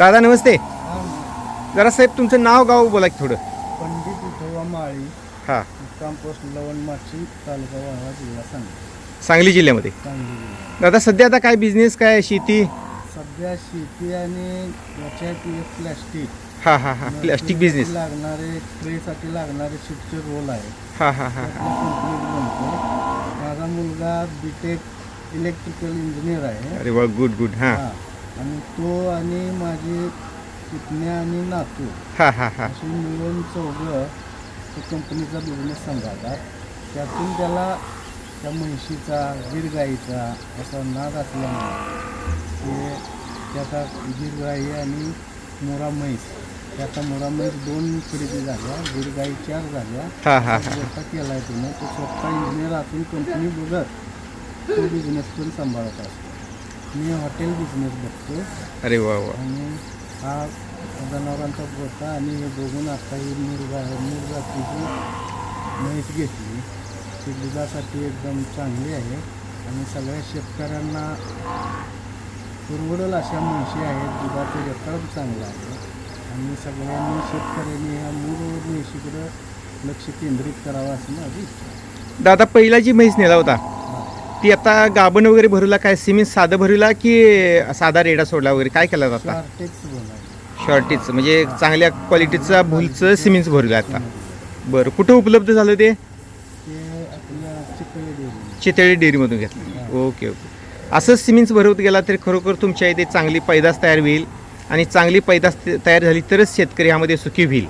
दादा नमस्ते. जरा साहेब तुमचं नाव गाव बोला की थोडं. पंडित विठोबा माळी. हां. लवण माची तालुका वाळवा जिल्हा सांगली. सांगली जिल्ह्यामध्ये. सांगली जिल्हा दादा सध्या आता काय बिझनेस काय शेती? सध्या शेती आणि याच्या प्लॅस्टिक हां हां हां. प्लॅस्टिक बिझनेस लागणारे ट्रेसाठी लागणारे शिपचे रोल आहे. हां हां हां. त्यातलं complete बनतो. माझा मुलगा बीटेक इलेक्ट्रिकल इंजिनियर आहे. अरे वा गुड गुड हां. हा. आणि तो आणि माझे पुतण्या आणि नातू हां हां हां. अशी मिळून चौघं तो कंपनीचा बिझनेस सांभाळतात. त्यातून त्याला त्या म्हैशीचा गिरगाईचा असा नाद असल्यामुळे ते त्याचा गिरगाई आणि मोरा म्हैस त्या आता मोरा म्हैस दोन खरेदी झाल्या गिरगाई चार झाल्या. हां हां हां. स्वतः केला आहे त्यानं तो स्वतः इंजिनियर असून कंपनी बघत तो बिझनेस पण सांभाळत असतो. मी हॉटेल बिझनेस बघतो. अरे वा वा. आणि हा जनावरांचा गोठा आणि हे बघून आता ही मुरगा मुरगाची म्हैस घेतली. ती दुधासाठी एकदम चांगली आहे. आणि सगळ्या शेतकऱ्यांना परवडेल अशा म्हशी आहेत. दुधाचं रेकॉर्ड चांगलं आहे. आणि सगळ्यांनी शेतकऱ्यांनी ह्या मूळ म्हशीकडं लक्ष केंद्रित करावं असं माझी. दादा पहिला जी म्हैस नेला होता. ती आता गाबण वगैरे भरूला काय सिमेंट साधं भरूला की साधा रेडा सोडला वगैरे? काय केला आता? शॉर्टेज म्हणजे चांगल्या क्वालिटीचा भूलचं सिमेंट. भरूला आता. बरं कुठं उपलब्ध झालं ते? चितळी डेअरीमधून घेतलं. Okay okay. असंच सिमेंट्स भरवत गेला तर खरोखर तुमच्या इथे चांगली पैदास तयार होईल आणि चांगली पैदास तयार झाली तरच शेतकरी ह्यामध्ये सुखी होईल.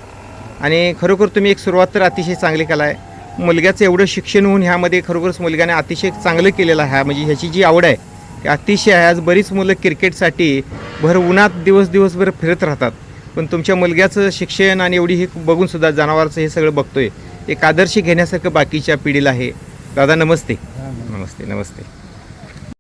आणि खरोखर तुम्ही एक सुरुवात तर अतिशय चांगली केला आहे मुलग्याचं एवढं शिक्षण होऊन ह्यामध्ये खरोखरच मुलग्याने अतिशय चांगलं केलेलं आहे. म्हणजे ह्याची जी आवड आहे ती अतिशय आहे. आज बरीच मुलं क्रिकेटसाठी भर उन्हात दिवस दिवसभर फिरत राहतात. पण तुमच्या मुलग्याचं शिक्षण आणि एवढी हे बघून सुद्धा जनावरचं हे सगळं बघतोय. एक आदर्श घेण्यासारखं बाकीच्या पिढीला आहे. दादा नमस्ते. नमस्ते नमस्ते.